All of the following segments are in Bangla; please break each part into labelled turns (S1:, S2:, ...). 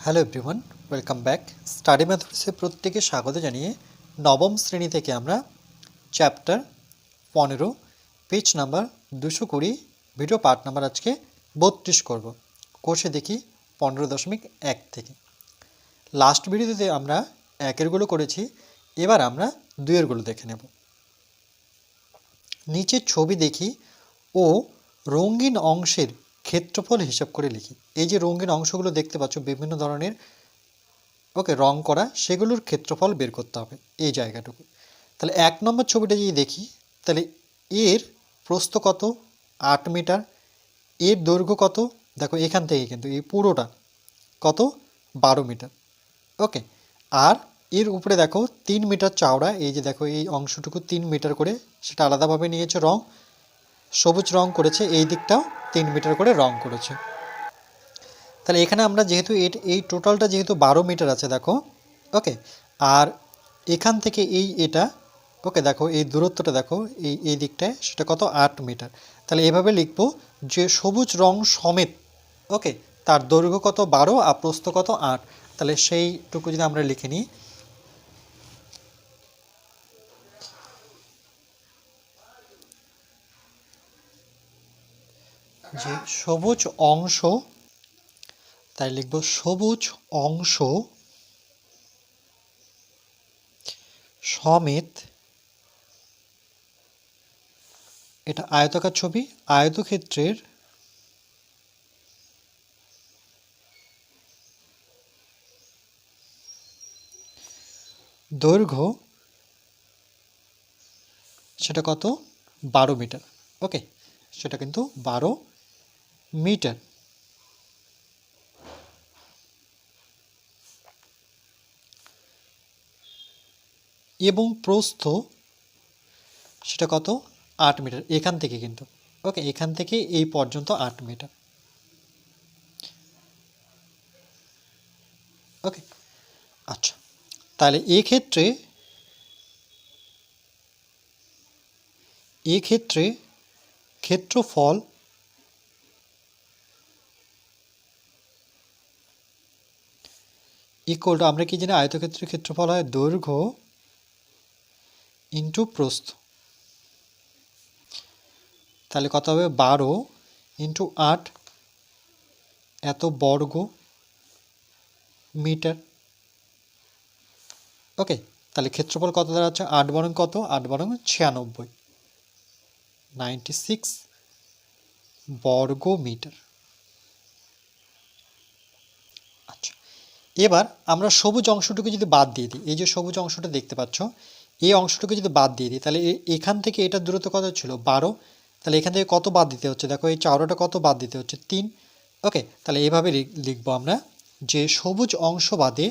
S1: Hello everyone welcome back study ম্যাথডসে প্রত্যেকে স্বাগত জানিয়ে নবম শ্রেণি থেকে আমরা চ্যাপ্টার পনেরো পেজ নাম্বার দুশো কুড়ি ভিডিও পার্ট নাম্বার আজকে বত্রিশ করব। কোর্সে দেখি পনেরো দশমিক এক থেকে। লাস্ট ভিডিওতে আমরা একেরগুলো করেছি, এবার আমরা দুইয়েরগুলো দেখে নেব। নিচের ছবি দেখি ও রঙিন অংশের ক্ষেত্রফল হিসাব করে লিখি। এই যে রঙিন অংশগুলো দেখতে পাচ্ছ, বিভিন্ন ধরনের, ওকে, রং করা, সেগুলোর ক্ষেত্রফল বের করতে হবে এই জায়গাটুকু। তাহলে এক নম্বর ছবিটা যদি দেখি, তাহলে এর প্রস্থ কত? আট মিটার। এর দৈর্ঘ্য কত? দেখো, এখান থেকে কিন্তু, এই পুরোটা কত? বারো মিটার। ওকে, আর এর উপরে দেখো, তিন মিটার চওড়া, এই যে দেখো, এই অংশটুকু তিন মিটার করে, সেটা আলাদাভাবে নিয়েছে রং। সবুজ রং করেছে, এই দিকটাও তিন মিটার করে রং করেছে। তাহলে এখানে আমরা যেহেতু এই টোটালটা যেহেতু বারো মিটার আছে, দেখো, ওকে, আর এখান থেকে এই এটা, ওকে, দেখো, এই দূরত্বটা, দেখো, এই এই দিকটায় সেটা কত? আট মিটার। তাহলে এভাবে লিখব যে সবুজ রং সমেত, ওকে, তার দৈর্ঘ্য কত? বারো, আর প্রস্থ কত? আট। তাহলে সেইটুকু যদি আমরা লিখে নিই যে সবুজ অংশ, তাই লিখব সবুজ অংশ সমেত এটা আয়তকার ছবি, আয়তক্ষেত্রের দৈর্ঘ্য সেটা কত? বারো মিটার। ওকে সেটা কিন্তু বারো মিটার। এবং প্রস্থ সেটা কত? আট মিটার। এখান থেকে কিন্তু। ওকে, এখান থেকে এই পর্যন্ত আট মিটার। ওকে আচ্ছা। তাহলে এক্ষেত্রে এক্ষেত্রে ক্ষেত্রফল ইকুয়াল টু আমরা কি জানি আয়তক্ষেত্রের ক্ষেত্রফল হয় দৈর্ঘ্য ইন্টু প্রস্থ। তাহলে কত হবে? বারো ইন্টু আট এত বর্গ মিটার। ওকে, তাহলে ক্ষেত্রফল কত দাঁড়াচ্ছে? আট বরং কত? আট বরং ছিয়ানব্বই। নাইনটি সিক্স বর্গ মিটার। এবার আমরা সবুজ অংশটুকু যদি বাদ দিয়ে দিই, এই যে সবুজ অংশটা দেখতে পাচ্ছ, এই অংশটুকু যদি বাদ দিয়ে দিই, তাহলে এখান থেকে এটার দূরত্ব কত ছিল? বারো। তাহলে এখান থেকে কত বাদ দিতে হচ্ছে? দেখো, এই চাওড়াটা কত বাদ দিতে হচ্ছে? তিন। ওকে, তাহলে এভাবে লিখ- লিখব আমরা যে সবুজ অংশ বাদে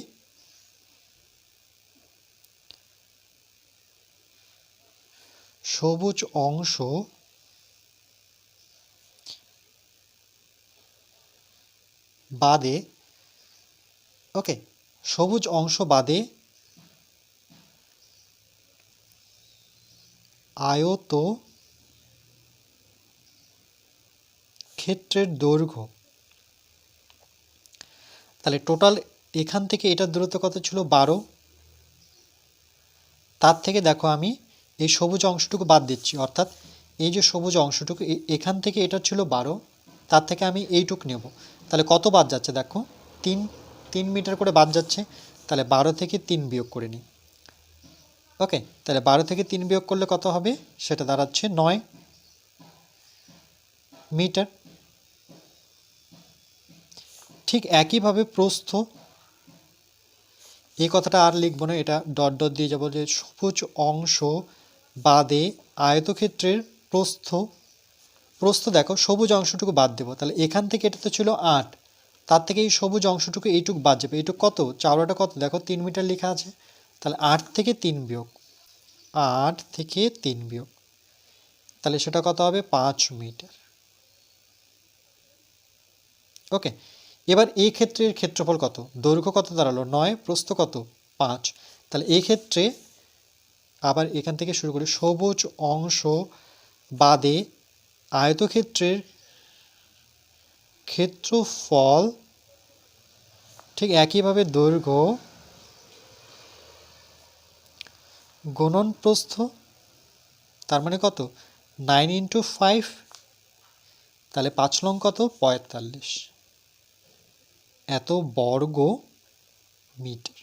S1: সবুজ অংশ বাদে ওকে, সবুজ অংশ বাদে আয়ত ক্ষেত্রের দৈর্ঘ্য। তাহলে টোটাল এখান থেকে এটার দূরত্ব কত ছিল? বারো। তার থেকে দেখো আমি এই সবুজ অংশটুকু বাদ দিচ্ছি, অর্থাৎ এই যে সবুজ অংশটুকু এখান থেকে এটা ছিল বারো, তার থেকে আমি এইটুক নেব। তাহলে কত বাদ যাচ্ছে দেখো? তিন তিন মিটার করে বাদ যাচ্ছে, তাহলে বারো থেকে তিন বিয়োগ করে নিই। ওকে, তাহলে বারো থেকে তিন বিয়োগ করলে কত হবে? সেটা দাঁড়াচ্ছে নয় মিটার। ঠিক একইভাবে প্রস্থ, এই কথাটা আর লিখব না, এটা ডট ডট দিয়ে যাব যে সবুজ অংশ বাদে আয়তক্ষেত্রের প্রস্থ। প্রস্থ দেখো, সবুজ অংশটুকু বাদ দেবো, তাহলে এখান থেকে এটা তো ছিল আট তার থেকে এই সবুজ অংশটুকু এইটুকু বাদ যাবে। এইটুকু কত? চাওড়াটা কত? দেখো, তিন মিটার লেখা আছে। তাহলে আট থেকে তিন বিয়োগ। আট থেকে তিন বিয়োগ। তাহলে সেটা কত হবে? পাঁচ মিটার। ওকে, এবার এই ক্ষেত্রের ক্ষেত্রফল কত? দৈর্ঘ্য কত দাঁড়াল? নয়। প্রস্থ কত? পাঁচ। তাহলে এই ক্ষেত্রে আবার এখান থেকে শুরু করি। সবুজ অংশ বাদে আয়তক্ষেত্রের ক্ষেত্রফল ঠিক একইভাবে দৈর্ঘ্য গুণন প্রস্থ তার মানে কত? নাইন ইন্টু ফাইভ তাহলে পাঁচ লং কত? পঁয়তাল্লিশ। এত বর্গ মিটার।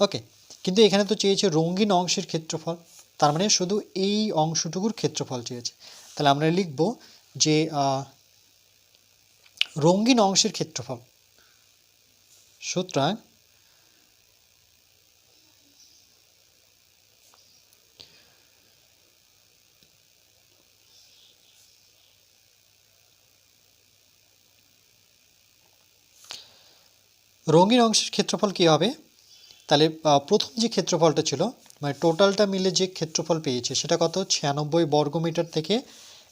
S1: ওকে কিন্তু এখানে তো চেয়েছে রঙিন অংশের ক্ষেত্রফল, তার মানে শুধু এই অংশটুকুর ক্ষেত্রফল চেয়েছে। তাহলে আমরা লিখব যে রঙিন অংশের ক্ষেত্রফল। সুতরাং রঙিন অংশের ক্ষেত্রফল কী হবে? তাহলে প্রথম যে ক্ষেত্রফলটা ছিল মানে টোটালটা মিলে যে ক্ষেত্রফল পেয়েছে, সেটা কত? ছিয়ানব্বই বর্গমিটার থেকে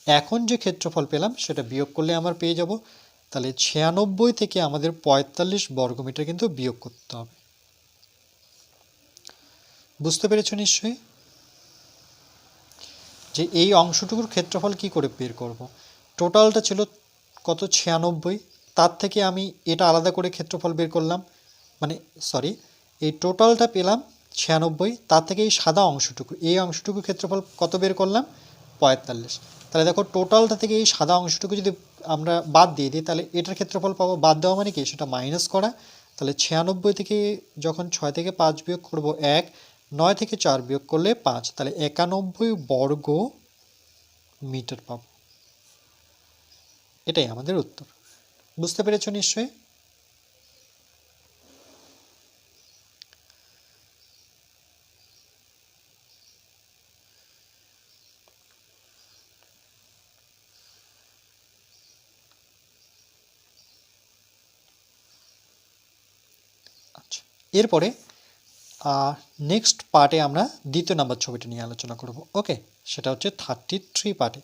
S1: এখন যে ক্ষেত্রফল পেলাম, সেটা বিয়োগ করলে আমার পেয়ে যাব। তাহলে ছিয়ানব্বই থেকে আমাদের পঁয়তাল্লিশ বর্গমিটার কিন্তু বিয়োগ করতে হবে। বুঝতে পেরেছ নিশ্চয়ই? যে এই অংশটুকুর ক্ষেত্রফল কি করে বের করব? টোটালটা ছিল কত ছিয়ানব্বই? তার থেকে আমি এটা আলাদা করে ক্ষেত্রফল বের করলাম। মানে সরি এই টোটালটা পেলাম ছিয়ানব্বই, তার থেকে এই সাদা অংশটুকু, এই অংশটুকু ক্ষেত্রফল কত বের করলাম? পঁয়তাল্লিশ। তাহলে দেখো টোটালটা থেকে এই সাদা অংশটুকু যদি আমরা বাদ দিয়ে দিই, তাহলে এটার ক্ষেত্রফল পাবো, বাদ দেওয়া মানে কি? সেটা মাইনাস করা। তাহলে ছিয়ানব্বই থেকে যখন ছয় থেকে পাঁচ বিয়োগ করব এক, নয় থেকে চার বিয়োগ করলে পাঁচ। তাহলে একানব্বই বর্গ মিটার পাবো। এটাই আমাদের উত্তর। বুঝতে পেরেছ নিশ্চয়ই? এরপরে নেক্সট পার্টে আমরা দ্বিতীয় নাম্বার ছবিটা নিয়ে আলোচনা করব। ওকে সেটা হচ্ছে থার্টি থ্রি পার্টে